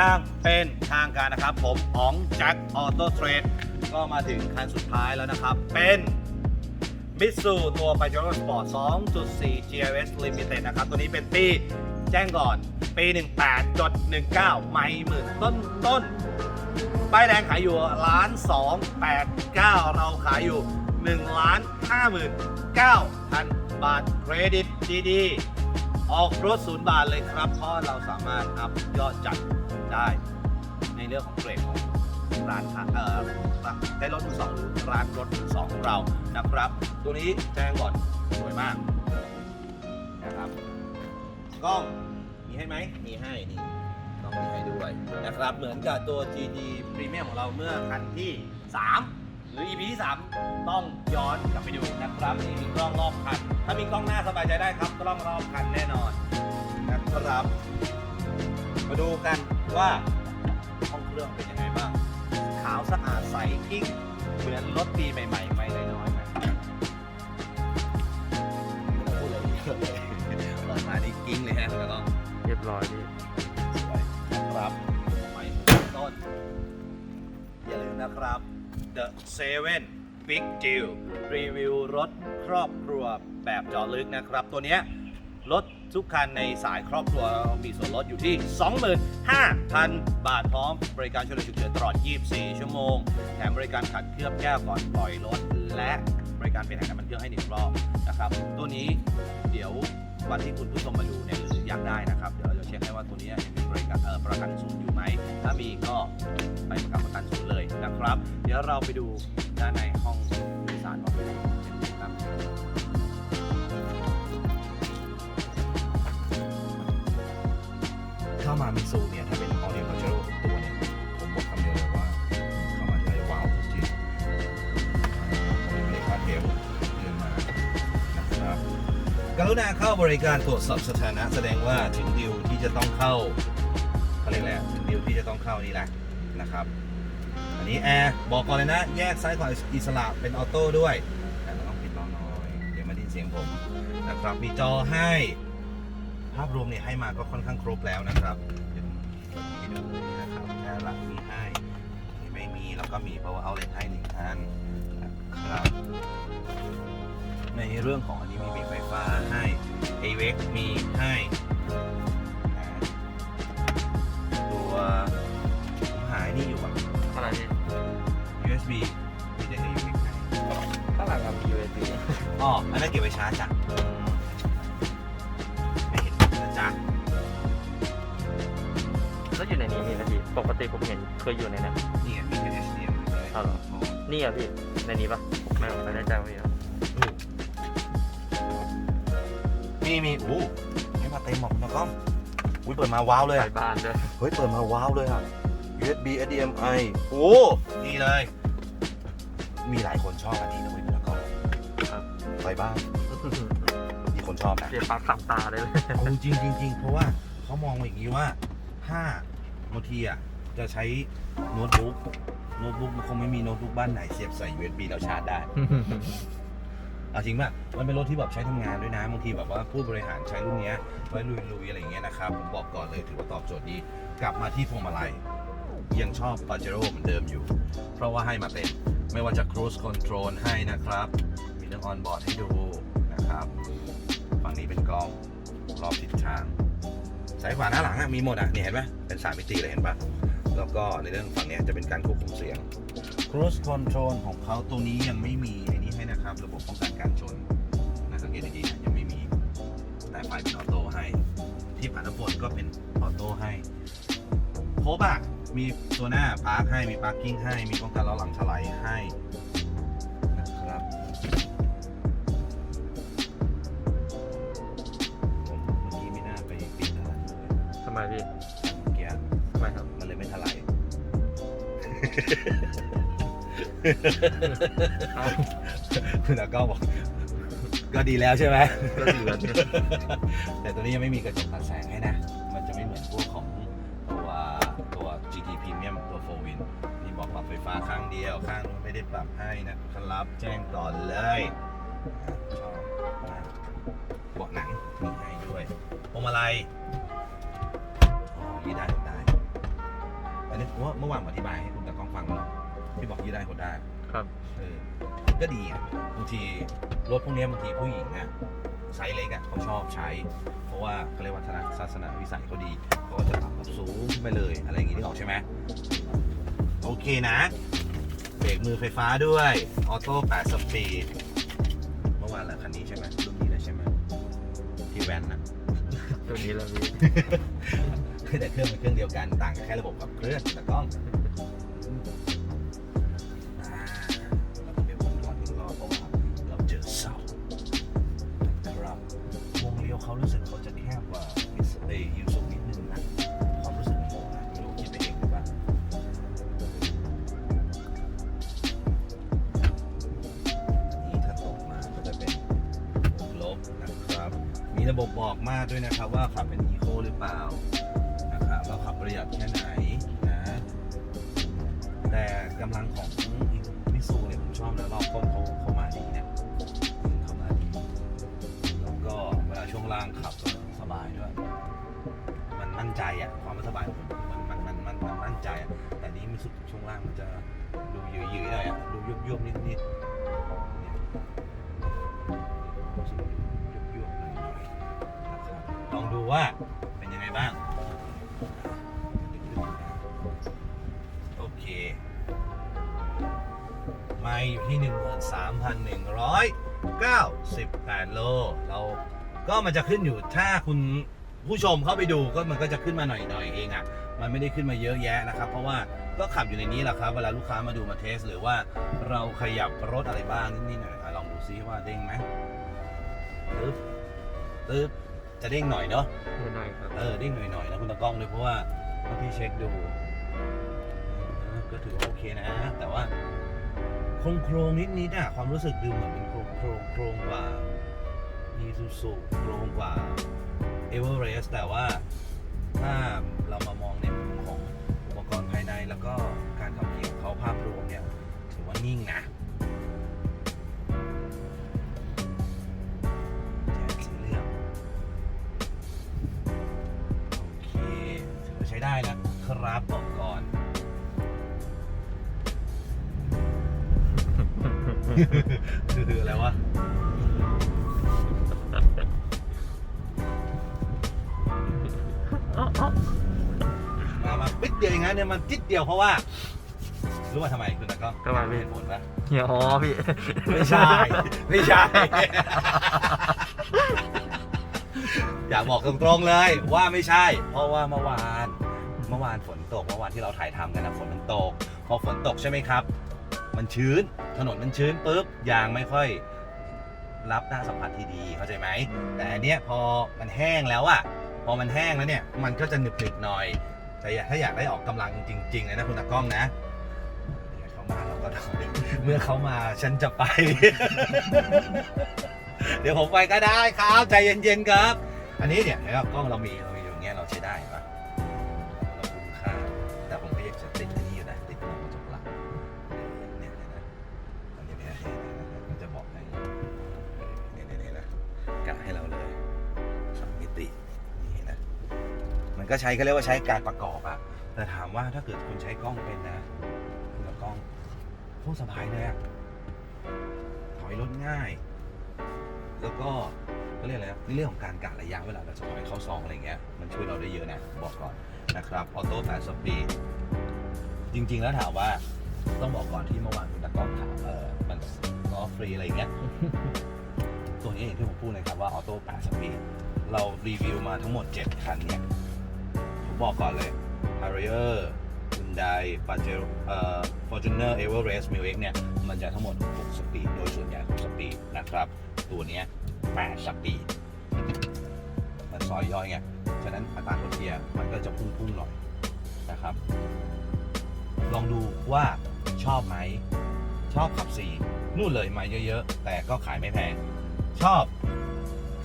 อย่างเป็นทางการนะครับ ผมอ๋องแจ็คออโต้เทรดก็มาถึงคันสุดท้ายแล้วนะครับ เป็นมิตซูตัว p a j e r o Sport 2.4 GLS Limited นะครับ ตัวนี้เป็นปีแจ้งก่อน ปี 18.19 ไม่หมื่นต้นต้นป้ายแดงขายอยู่ล้าน2 8 9เราขายอยู่1ล้าน5 9พันบาทเครดิตดีๆออกรถศูนย์บาทเลยครับ เพราะเราสามารถอัพยอดจัด ได้ ในเรื่องของเกรดของร้านค้าเอ่อได้รถมือสองหรือร้านรถมือสองของเรานะครับ ตัวนี้แจ้งก่อนสวยมากนะครับกล้องมีให้ไหมมีให้นี่ต้องมีให้ด้วยนะครับเหมือนกับตัว GD Premium ของเราเมื่อคันที่ 3 หรือ EP ที่ 3 ต้องย้อนกลับไปดูนะครับนี่มีกล้องรอบคัน ถ้ามีกล้องหน้าสบายใจได้ครับกล้องรอบคันแน่นอนนะครับมาดูกัน ว่าห้องเครื่องเป็นยังไงบ้าง ขาวสะอาดใสกิ้งเหมือนรถปีใหม่ๆไม่น้อยๆไหมไม่ต้องพูดเลยเยอะเลยเปิดมานี่กิ้งเลยฮะแล้วก็เรียบร้อยพี่สวยนะครับใหม่ต้น อย่าลืมนะครับ The Seven Big Deal รีวิวรถครอบครัวแบบเจาะลึกนะครับ ตัวเนี้ย รถทุกคันในสายครอบครัวมีส่วนลดอยู่ที่ 25,000 บาทพร้อมบริการช่วยเหลือฉุกเฉินตลอด 24 ชั่วโมง แถมบริการขัดเคลือบแก้วก่อนปล่อยรถ และบริการเปลี่ยนถ่ายน้ำมันเครื่องให้หนึ่งรอบนะครับตัวนี้เดี๋ยววันที่คุณผู้ชมมาดูเนี่ยหรืออยากได้นะครับ เดี๋ยวเราจะเช็คให้ว่าตัวนี้ยังมีบริการประกันศูนย์อยู่ไหม ถ้ามีก็ไปประกันประกันศูนย์เลยนะครับ เดี๋ยวเราไปดูามามิซูเนี่ยถ้าเป็นออเดีย p เจอร์ทุกตัวเนี่ยผมบอกคำเดียวเลยว่าเข้ามาที่ไรว้าวจริงผมมีค่าเทลเดือนมานะครับกรุณาเข้าบริการตรวจสอบสถานะแสดงว่าถึงดิวที่จะต้องเข้าเขาเรียกอะไรอะถึงดิวที่จะต้องเข้านี่แหละนะครับ อันนี้แอร์บอกก่อนเลยนะ แยกซ้ายขวาอิสระเป็นออโต้ด้วยแต่เราต้องปิดล้อน้อย เดี๋ยวมาได้ยินเสียงผมนะครับมีจอให้าพรวมเนี่ยให้มาก็ค่อนข้างครบแล้วนะครับเดี๋ยวผมให้ดูนะครับแค่หลังมีให้นี่ไม่มีแล้วก็มี power outlet ให้หนึ่งอันนะครับในเรื่องของอันนี้มีเบรกไฟฟ้าให้ a v e x มีให้นะตัวผมหายนี่อยู่อะอะไรพี่ USB มีแต่ใน a v e x ให้ข้างหลังกับ USB อ๋ออันนั้นเก็บไว้ชาร์จจ้ะ ปกติผมเห็นเคยอยู่ในนั้นนี่ไงมีแค่ HDMI เลยเอาเหรอนี่อะพี่ ในนี้ปะผมไม่ไม่แน่ใจว่าพี่ครับมีมีโอ้ให้มาเต็มหมดนะก้อมอุ้ยเปิดมาว้าวเลยไฟอะบ้านด้วยเฮ้ยเปิดมาว้าวเลยอะ USB HDMI โอ้ดีเลย มีหลายคนชอบอันนี้นะเว้ยนะก้อมครับไฟบ้านมีคนชอบนะเรียกปลั๊กสามตาได้เลย เอาจริงจริงจริงเพราะว่าเขามองมาอย่างนี้ว่าถ้า บางทีอะจะใช้โน้ตบุ๊กโน้ตบุ๊กมันคงไม่มีโน้ตบุ๊กบ้านไหนเสียบใส่ USB แล้วชาร์จได้ เอาจริงป่ะ มันเป็นรถที่แบบใช้ทำงานด้วยนะ บางทีแบบว่าผู้บริหารใช้รุ่นเนี้ยไว้ลุยๆอะไรอย่างเงี้ยนะครับ ผมบอกก่อนเลยถือว่าตอบโจทย์ดี กลับมาที่พวงมาลัย ยังชอบปาเจโร่เหมือนเดิมอยู่ เพราะว่าให้มาเต็มไม่ว่าจะ cruise control ให้นะครับ มีเรื่อง on board ให้ดูนะครับ ฝั่งนี้เป็นกล้องรอบทิศทาง ซ้ายขวาหน้าหลังมีหมดอะนี่เห็นไหมเป็นสามมิติเลยเห็นปะแล้วก็ในเรื่องฝั่งนี้จะเป็นการควบคุมเสียง cruise control ของเขาตัวนี้ยังไม่มีไอ้นี้ให้นะครับ ระบบป้องกันการชนนะสังเกตดีๆยังไม่มี แต่ไฟเป็นออโต้ให้ ที่ผ่านน้ำฝนก็เป็นออโต้ให้โคบอะมีตัวหน้าพาร์คให้มีพาร์กิ้งให้มีป้องกันล้อหลังถลายให้ มพี่เมื่อกี้ทำไมครับมันเลยไม่ถลายเอ้าคุณอาก็บอก ก็ดีแล้วใช่ไหม ก็ดีแล้วเนี่ยแต่ตัวนี้ยังไม่มีกระจกตัดแสงให้นะ มันจะไม่เหมือนพวกของตัวตัว GT Premium ตัว 4 Win นี่บอกปรับไฟฟ้าข้างเดียว ข้างนู้นไม่ได้ปรับให้นะครับ แจ้งก่อนเลยชอบมากเบาะหนังมีให้ด้วยพวงมาลัย อ๋อยี่ได้ได้นี้ว่าเมื่อวานผมอธิบายให้คุณตากล้องฟังแล้วที่บอกยืดได้หดได้ครับ เออก็ดีอะบางทีรถพวกเนี้ยบางทีผู้หญิงอะไซส์เล็กอะเขาชอบใช้ เพราะว่าเขาเรียกว่าทัศนศาสนวิสัยเขาดีเขาก็จะปรับแบบสูงขึ้นไปเลยอะไรอย่างงี้ที่ออกใช่ไหมโอเคนะเบรกมือไฟฟ้าด้วย ออโต้8สปีด เมื่อวานแหละคันนี้ใช่ไหมรุ่นนี้เลยใช่ไหมที่แวนนะ ตัวนี้แล้วพี่ แต่เครื่องเป็นเครื่องเดียวกันต่างกันแค่ระบบขับเคลื่อนแต่กล้องอ่าเราก็ไปวนก่อนหนึ่งรอบเพราะว่าเราเจอเสานะครับวงเลี้ยวเขารู้สึกเขาจะแคบกว่ามิสเตยูสุนิดนึงนะความรู้สึกของผมนะไม่รู้คิดไปเองหรือเปล่านี่ถ้าตกมาก็จะเป็นลบนะครับ มีระบบบอกมากด้วยนะครับว่าขับเป็นอีโคหรือเปล่า ประหยัดแค่ไหนนะ แต่กำลังของมิซูเนี่ยผมชอบนะรอบต้นเขาเขามาดีเนี่ยเขามาดีแล้วก็เวลาช่วงล่างขับสบายด้วย มันมั่นใจอะความม่สบายมันมันมันมันมันมั่นใจอะแต่นี้มิซูช่วงล่างมันจะดูหยืดๆหน่อยอะดูยุบยุบๆนิดนิดๆลองดูว่าเป็นยังไงบ้าง อยู่ที่ 13,198 โล เราก็มันจะขึ้นอยู่ถ้าคุณผู้ชมเข้าไปดูก็มันก็จะขึ้นมาหน่อยๆเองอะ่ะ มันไม่ได้ขึ้นมาเยอะแยะนะครับ เพราะว่าก็ขับอยู่ในนี้แหละครับเวลาลูกค้ามาดูมาเทส หรือว่าเราขยับรถอะไรบ้างนิดๆหน่อยๆอะลองดูซิว่าเด้งไหมตึ๊บตึ๊บจะเด้งหน่อยเนาะไม่หน่อยครับ เออเด้งหน่อยๆนะคุณตากล้องด้วยเพราะว่าเมื่อพี่เช็คดูเออก็ถือว่าโอเคนะ แต่ว่า โครงโครงนิดนิดอะความรู้สึกดูเหมือนเป็นโครงโครงโครงกว่ามีซูซูโครงกว่าเอเวอเรสต์แต่ว่าถ้าเรามามองในมุมของอุปกรณ์ภายในแล้วก็การขับขี่ของเขาภาพรวมเนี่ยถือว่านิ่งนะ คืออะไรวะมามาปิดเดียวอย่างนั้นเนี่ยมันจิดเดียวเพราะว่า รู้ว่าทำไมคุณตะกล้องทำไมพี่เหตุผลปะเฮียอ๋อพี่ไม่ใช่ ไม่ใช่ อยากบอกตรงๆเลยว่าไม่ใช่ เพราะว่าเมื่อวาน เมื่อวานฝนตก เมื่อวานที่เราถ่ายทำกันนะฝนมันตก พอฝนตกใช่ไหมครับ มันชื้น ถนนมันชื้นปุ๊บยางไม่ค่อยรับหน้าสัมผัสที่ดีเข้าใจไหมแต่อันเนี้ยพอมันแห้งแล้วอะพอมันแห้งแล้วเนี่ยมันก็จะหนึบๆหน่อย แต่อยากถ้าอยากได้ออกกำลังจริงๆเลยนะคุณตากล้องนะเดี๋ยวเขามาเราก็ต้องเมื่อเขามาฉันจะไป เดี๋ยวผมไปก็ได้ครับใจเย็นๆครับ อันนี้เนี่ยเห็นไหมกล้องเรามีเรามี ก็ใช้ก็เรียกว่าใช้การประกอบอะแต่ถามว่าถ้าเกิดคุณใช้กล้องเป็นนะคุณกับกล้องโคตรสบายเลยอะถอยรถง่าย แล้วก็ก็เรียกอะไรนะในเรื่องของการกะระยะเวลาเราจะถอยเข้าซองอะไรเงี้ยมันช่วยเราได้เยอะนะบอกก่อนนะครับออโต้แปดสปีดจริง ๆ แล้วถามว่าต้องบอกก่อนที่เมื่อวานคุณตะกล้องถามเออมันก็ฟรีอะไรเงี้ยตัวนี้อย่างที่ผมพูดเลยครับว่าออโต้แปดสปีดเรารีวิวมาทั้งหมด 7 คันเนี่ย บอกก่อนเลย Harrier Hyundai Pajero เอ่อ Fortuner Everest m i l X เนี่ย มันจะทั้งหมด 6 สปีด โดยส่วนใหญ่6สปีดนะครับ ตัวนี้8สปีด มันซอยย่อยไง ฉะนั้นอัตราโทเทียร์มันก็จะพุ่งๆหน่อยนะครับ ลองดูว่าชอบไหม ชอบขับสีนู่นเลยไม่เยอะๆ แต่ก็ขายไม่แพง ชอบ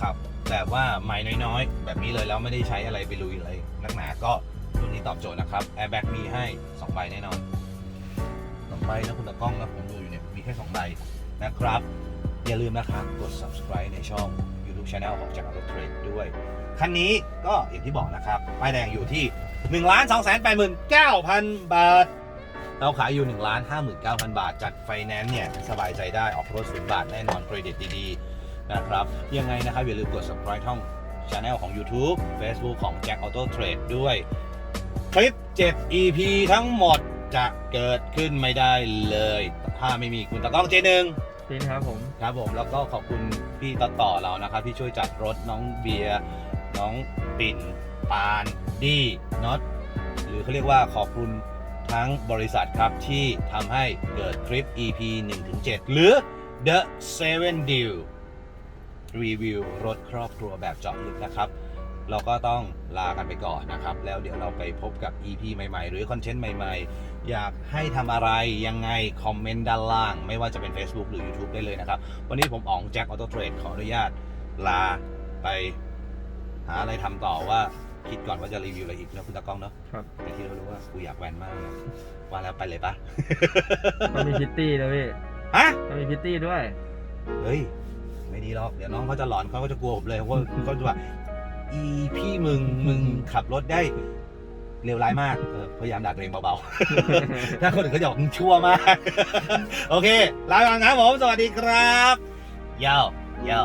ขับ แบบว่าไม่น้อยๆ แบบนี้เลยแล้วไม่ได้ใช้อะไรไปลุยอะไรนักหนาก็รุ่นนี้ตอบโจทย์นะครับ Airbag มีให้ 2 ใบแน่นอน2ใบนะคุณตะกล้องนะผมดูอยู่เนี่ยมีแค่ 2 ใบนะครับ อย่าลืมนะครับกด subscribe ในช่อง YouTube Channel ของจากรถเทรดด้วย คันนี้ก็อย่างที่บอกนะครับป้ายแดงอยู่ที่1ล้าน2 8 9 0 0 0บาท เราขายอยู่1ล้าน59,000บาท จัดไฟแนนซ์เนี่ย สบายใจได้ออกรถศูนย์บาทแน่นอนเครดิตดีๆ นะครับ ยังไงนะครับ อย่าลืมกด subscribe ช่อง Channel ของ YouTube Facebook ของ Jack Auto Trade ด้วย คลิป 7 EP ทั้งหมดจะเกิดขึ้นไม่ได้เลย ถ้าไม่มีคุณตากล้องเจหนึ่งจริงครับผมครับผมแล้วก็ขอบคุณพี่ต่อต่อเรานะครับที่ช่วยจัดรถน้องเบียร์น้องปิ่นปานดีน็อตหรือเขาเรียกว่าขอบคุณทั้งบริษัทครับที่ทำให้เกิดคลิป EP 1-7 หรือ The 7 Deal รีวิวรถครอบครัวแบบเจาะลึกนะครับ เราก็ต้องลากันไปก่อนนะครับ แล้วเดี๋ยวเราไปพบกับ EP ใหม่ๆ หรือคอนเทนต์ใหม่ๆ อยากให้ทำอะไรยังไง คอมเมนต์ด้านล่าง ไม่ว่าจะเป็น Facebook หรือ YouTube ได้เลยนะครับ วันนี้ผมอ๋องแจ็คออโต้เทรดขออนุญาตลาไปหาอะไรทำต่อว่าคิดก่อนว่าจะรีวิวอะไรอีกนะคุณตากล้องเนาะครับแต่ที่เรารู้ว่ากูอยากแวนมากเลยว่าแล้วไปเลยปะต้องมีพิตตี้นะพี่ฮะต้องมีพิตตี้ด้วย เฮ้ย ไม่ดีหรอก เดี๋ยวน้องเขาจะหลอนเขาก็จะกลัวผมเลยเพราะว่าเขาจะว่าอีพี่มึงมึงขับรถได้เร็วร้ายมากเออพยายามด่าตัวเองเบาๆ ถ้าคนอื่นเขาจะบอกมึงชั่วมาก โอเคลาไปก่อนครับผม สวัสดีครับ เย้าเย้า